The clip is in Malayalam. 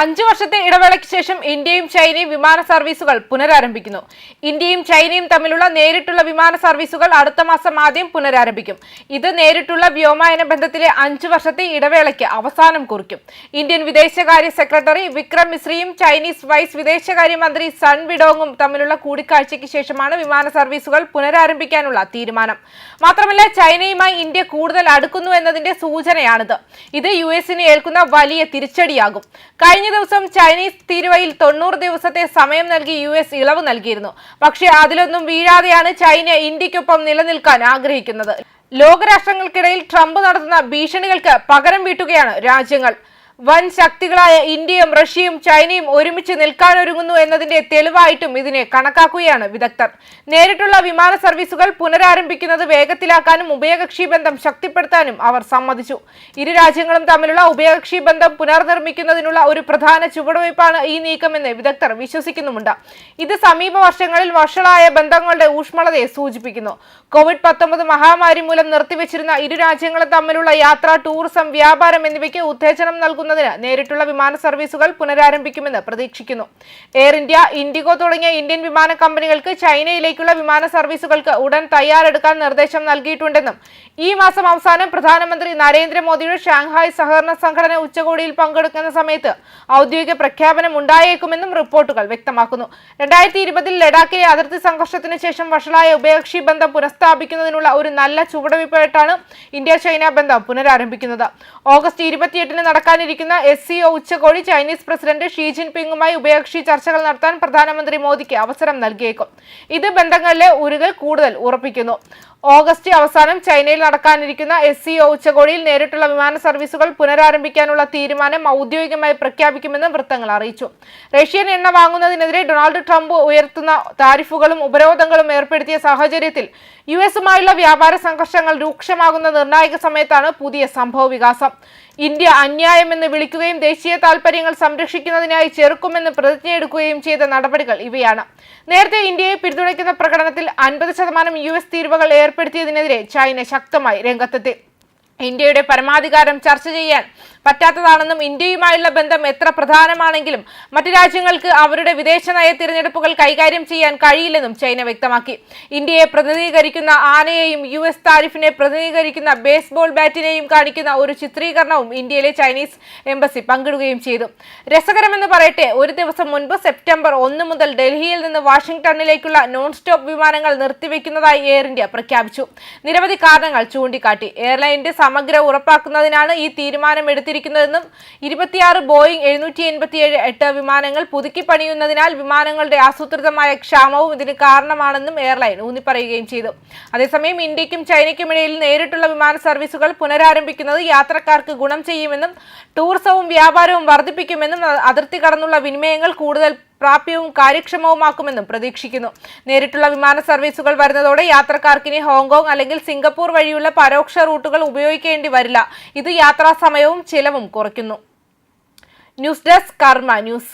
അഞ്ചു വർഷത്തെ ഇടവേളയ്ക്ക് ശേഷം ഇന്ത്യയും ചൈനയും വിമാന സർവീസുകൾ പുനരാരംഭിക്കുന്നു. ഇന്ത്യയും ചൈനയും തമ്മിലുള്ള നേരിട്ടുള്ള വിമാന സർവീസുകൾ അടുത്ത മാസം ആദ്യം പുനരാരംഭിക്കും. ഇത് നേരിട്ടുള്ള വ്യോമയാന ബന്ധത്തിലെ അഞ്ചു വർഷത്തെ ഇടവേളയ്ക്ക് അവസാനം കുറിക്കും. ഇന്ത്യൻ വിദേശകാര്യ സെക്രട്ടറി വിക്രം മിശ്രിയും ചൈനീസ് വൈസ് വിദേശകാര്യ മന്ത്രി സൺ വിഡോങ്ങും തമ്മിലുള്ള കൂടിക്കാഴ്ചയ്ക്ക് ശേഷമാണ് വിമാന സർവീസുകൾ പുനരാരംഭിക്കാനുള്ള തീരുമാനം. മാത്രമല്ല ചൈനയുമായി ഇന്ത്യ കൂടുതൽ അടുക്കുന്നു എന്നതിന്റെ സൂചനയാണിത്. ഇത് യു എസിന് ഏൽക്കുന്ന വലിയ തിരിച്ചടിയാകും. കഴിഞ്ഞ ദിവസം ചൈനീസ് തീരുവയിൽ തൊണ്ണൂറ് ദിവസത്തെ സമയം നൽകി യു എസ് ഇളവ് നൽകിയിരുന്നു. പക്ഷേ അതിലൊന്നും വീഴാതെയാണ് ചൈന ഇന്ത്യക്കൊപ്പം നിലനിൽക്കാൻ ആഗ്രഹിക്കുന്നത്. ലോകരാഷ്ട്രങ്ങൾക്കിടയിൽ ട്രംപ് നടത്തുന്ന ഭീഷണികൾക്ക് പകരം വീട്ടുകയാണ് രാജ്യങ്ങൾ. വൻ ശക്തികളായ ഇന്ത്യയും റഷ്യയും ചൈനയും ഒരുമിച്ച് നിൽക്കാനൊരുങ്ങുന്നു എന്നതിന്റെ തെളിവായിട്ടും ഇതിനെ കണക്കാക്കുകയാണ് വിദഗ്ധർ. നേരിട്ടുള്ള വിമാന സർവീസുകൾ പുനരാരംഭിക്കുന്നത് വേഗത്തിലാക്കാനും ഉഭയകക്ഷി ബന്ധം ശക്തിപ്പെടുത്താനും അവർ സമ്മതിച്ചു. ഇരു രാജ്യങ്ങളും തമ്മിലുള്ള ഉഭയകക്ഷി ബന്ധം പുനർനിർമ്മിക്കുന്നതിനുള്ള ഒരു പ്രധാന ചുവടുവയ്പ്പാണ് ഈ നീക്കമെന്ന് വിദഗ്ധർ വിശ്വസിക്കുന്നുമുണ്ട്. ഇത് സമീപ വർഷങ്ങളിൽ വഷളായ ബന്ധങ്ങളുടെ ഊഷ്മളതയെ സൂചിപ്പിക്കുന്നു. കോവിഡ് പത്തൊമ്പത് മഹാമാരി മൂലം നിർത്തിവെച്ചിരുന്ന ഇരു രാജ്യങ്ങളും തമ്മിലുള്ള യാത്ര ടൂറിസം വ്യാപാരം എന്നിവയ്ക്ക് ഉത്തേജനം നൽകുന്നതിന് നേരിട്ടുള്ള വിമാന സർവീസുകൾ പുനരാരംഭിക്കുമെന്ന് പ്രതീക്ഷിക്കുന്നു. എയർ ഇന്ത്യ ഇൻഡിഗോ തുടങ്ങിയ ഇന്ത്യൻ വിമാന കമ്പനികൾക്ക് ചൈനയിലേക്കുള്ള വിമാന സർവീസുകൾക്ക് ഉടൻ തയ്യാറെടുക്കാൻ നിർദ്ദേശം നൽകിയിട്ടുണ്ടെന്നും ഈ മാസം അവസാനം പ്രധാനമന്ത്രി നരേന്ദ്രമോദിയുടെ ഷാങ്ഹായ് സഹകരണ സംഘടന ഉച്ചകോടിയിൽ പങ്കെടുക്കുന്ന സമയത്ത് ഔദ്യോഗിക പ്രഖ്യാപനം ഉണ്ടായേക്കുമെന്നും റിപ്പോർട്ടുകൾ വ്യക്തമാക്കുന്നു. രണ്ടായിരത്തി ഇരുപതിൽ ലഡാക്കിലെ അതിർത്തി സംഘർഷത്തിന് ശേഷം വഷളായ ഉഭയകക്ഷി ബന്ധം പുനഃസ്ഥാപിക്കുന്നതിനുള്ള ഒരു നല്ല ചുവടുവയ്പായിട്ടാണ് ഇന്ത്യ ചൈന ബന്ധം പുനരാരംഭിക്കുന്നത്. ഓഗസ്റ്റ് ഇരുപത്തിയെട്ടിന് നടക്കാനിരിക്കുന്ന എസ് സിഒ ഉച്ചകോടി ചൈനീസ് പ്രസിഡന്റ് ഷീ ജിൻപിങ്ങുമായി ഉഭയകക്ഷി ചർച്ചകൾ നടത്താൻ പ്രധാനമന്ത്രി മോദിക്ക് അവസരം നൽകിയേക്കും. ഇത് ബന്ധങ്ങളിലെ ഉരുകൽ കൂടുതൽ ഉറപ്പിക്കുന്നു. ഓഗസ്റ്റ് അവസാനം ചൈനയിൽ നടക്കാനിരിക്കുന്ന എസ് സിഒ ഉച്ചകോടിയിൽ നേരിട്ടുള്ള വിമാന സർവീസുകൾ പുനരാരംഭിക്കാനുള്ള തീരുമാനം ഔദ്യോഗികമായി പ്രഖ്യാപിക്കുമെന്ന് വൃത്തങ്ങൾ അറിയിച്ചു. റഷ്യൻ എണ്ണ വാങ്ങുന്നതിനെതിരെ ഡൊണാൾഡ് ട്രംപ് ഉയർത്തുന്ന താരിഫുകളും ഉപരോധങ്ങളും ഏർപ്പെടുത്തിയ സാഹചര്യത്തിൽ യു എസുമായുള്ള വ്യാപാര സംഘർഷങ്ങൾ രൂക്ഷമാകുന്ന നിർണായക സമയത്താണ് പുതിയ സംഭവ ഇന്ത്യ അന്യായമെന്ന് വിളിക്കുകയും ദേശീയ താൽപര്യങ്ങൾ സംരക്ഷിക്കുന്നതിനായി ചെറുക്കുമെന്ന് പ്രതിജ്ഞയെടുക്കുകയും ചെയ്ത നടപടികൾ ഇവയാണ്. നേരത്തെ ഇന്ത്യയെ പിന്തുണയ്ക്കുന്ന പ്രകടനത്തിൽ അൻപത് ശതമാനം യു എസ് തീരുവകൾ ഏർപ്പെടുത്തിയതിനെതിരെ ചൈന ശക്തമായി രംഗത്തെത്തി. ഇന്ത്യയുടെ പരമാധികാരം ചർച്ച ചെയ്യാൻ പറ്റാത്തതാണെന്നും ഇന്ത്യയുമായുള്ള ബന്ധം എത്ര പ്രധാനമാണെങ്കിലും മറ്റു രാജ്യങ്ങൾക്ക് അവരുടെ വിദേശ നയ തിരഞ്ഞെടുപ്പുകൾ കൈകാര്യം ചെയ്യാൻ കഴിയില്ലെന്നും ചൈന വ്യക്തമാക്കി. ഇന്ത്യയെ പ്രതിനിധീകരിക്കുന്ന ആനയെയും യു എസ് താരിഫിനെ പ്രതിനിധീകരിക്കുന്ന ബേസ്ബോൾ ബാറ്റിനെയും കാണിക്കുന്ന ഒരു ചിത്രീകരണവും ഇന്ത്യയിലെ ചൈനീസ് എംബസി പങ്കിടുകയും ചെയ്തു. രസകരമെന്ന് പറയട്ടെ ഒരു ദിവസം മുൻപ് സെപ്റ്റംബർ ഒന്ന് മുതൽ ഡൽഹിയിൽ നിന്ന് വാഷിംഗ്ടണിലേക്കുള്ള നോൺ സ്റ്റോപ്പ് വിമാനങ്ങൾ നിർത്തിവെക്കുന്നതായി എയർ ഇന്ത്യ പ്രഖ്യാപിച്ചു. നിരവധി കാരണങ്ങൾ ചൂണ്ടിക്കാട്ടി. എയർലൈനിന്റെ സമഗ്ര ഉറപ്പാക്കുന്നതിനാണ് ഈ തീരുമാനം എടുത്തിരിക്കുന്നതെന്നും ഇരുപത്തിയാറ് ബോയിംഗ് എഴുന്നൂറ്റി എൺപത്തിയേഴ് എട്ട് വിമാനങ്ങൾ പുതുക്കി പണിയുന്നതിനാൽ വിമാനങ്ങളുടെ ആസൂത്രിതമായ ക്ഷാമവും ഇതിന് കാരണമാണെന്നും എയർലൈൻ ഊന്നിപ്പറയുകയും ചെയ്തു. അതേസമയം ഇന്ത്യക്കും ചൈനയ്ക്കുമിടയിൽ നേരിട്ടുള്ള വിമാന സർവീസുകൾ പുനരാരംഭിക്കുന്നത് യാത്രക്കാർക്ക് ഗുണം ചെയ്യുമെന്നും ടൂറിസവും വ്യാപാരവും വർദ്ധിപ്പിക്കുമെന്നും അതിർത്തി കടന്നുള്ള വിനിമയങ്ങൾ കൂടുതൽ പ്രാപ്യവും കാര്യക്ഷമവുമാക്കുമെന്നും പ്രതീക്ഷിക്കുന്നു. നേരിട്ടുള്ള വിമാന സർവീസുകൾ വരുന്നതോടെ യാത്രക്കാർക്ക് ഇനി ഹോങ്കോങ് അല്ലെങ്കിൽ സിംഗപ്പൂർ വഴിയുള്ള പരോക്ഷ റൂട്ടുകൾ ഉപയോഗിക്കേണ്ടി വരില്ല. ഇത് യാത്രാ സമയവും ചിലവും കുറയ്ക്കുന്നു. News desk Karma News.